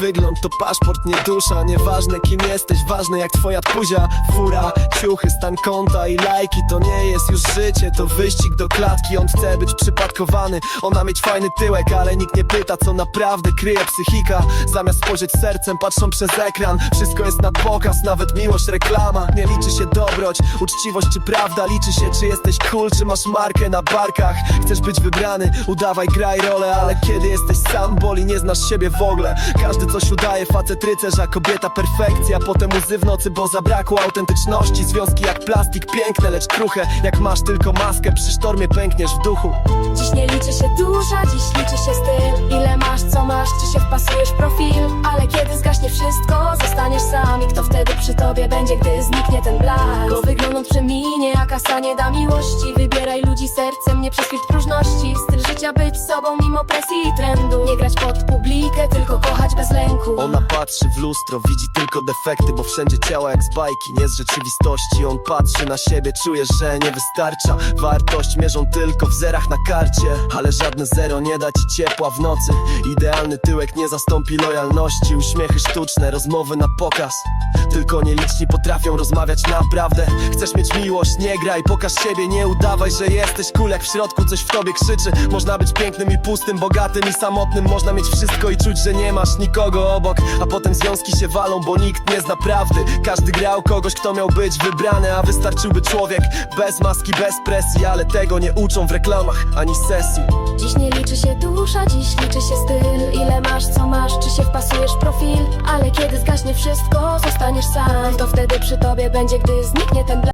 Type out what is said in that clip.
wygląd to paszport, nie dusza. Nieważne kim jesteś, ważne jak twoja puzia. Fura, ciuchy, stan konta i lajki To nie jest już życie, to wyścig do klatki. On chce być przypadkowany, ona mieć fajny tyłek Ale nikt nie pyta co naprawdę kryje psychika. Zamiast spojrzeć sercem, patrzą przez ekran. Wszystko jest na pokaz, nawet miłość, reklama. Nie liczy się dobroć, uczciwość czy prawda. Liczy się czy jesteś cool, czy masz markę na barkach. Chcesz być wybrany, udawaj, graj rolę. Ale kiedy jesteś sam, boli, nie znasz siebie w ogóle Każdy coś udaje, facet rycerz, a kobieta perfekcja. Potem łzy w nocy, bo zabrakło autentyczności. Związki jak plastik, piękne, lecz kruche. Jak masz tylko maskę, przy sztormie pękniesz w duchu. Dziś nie liczy się dusza, dziś liczy się styl. Ile masz, co masz, czy się wpasujesz w profil Ale kiedy zgaśnie wszystko, zostaniesz sam. I kto wtedy przy tobie będzie, gdy zniknie ten blask? Bo wygląd przeminie, a kasa nie da miłości. Wybieraj ludzi sercem, nie przez próżności. Styl życia być sobą mimo presji i trendu. Nie grać pod publikę, tylko kochać bez lęku. Ona patrzy w lustro, widzi tylko defekty Bo wszędzie ciała jak z bajki, nie z rzeczywistości. On patrzy na siebie, czuje, że nie wystarcza. Wartość mierzą tylko w zerach na karcie Ale żadne zero nie da ci ciepła w nocy. Idealny tyłek nie zastąpi lojalności. Uśmiechy sztuczne, rozmowy na pokaz. Tylko nieliczni potrafią rozmawiać naprawdę. Chcesz mieć miłość, nie graj, pokaż siebie. Nie udawaj, że jesteś jak w środku coś w tobie krzyczy. Można być pięknym i pustym, bogatym i samotnym. Można mieć wszystko i czuć, że nie masz nikogo obok. A potem związki się walą, bo nikt nie zna prawdy. Każdy grał kogoś, kto miał być wybrany A wystarczyłby człowiek. Bez maski, bez presji Ale tego nie uczą w reklamach ani sesji. Dziś nie liczy się dusza, dziś liczy się styl. Ile masz, co masz, czy się wpasujesz w profil? Ale kiedy zgaśnie wszystko, zostaniesz sam. To wtedy przy tobie będzie, gdy zniknie ten blask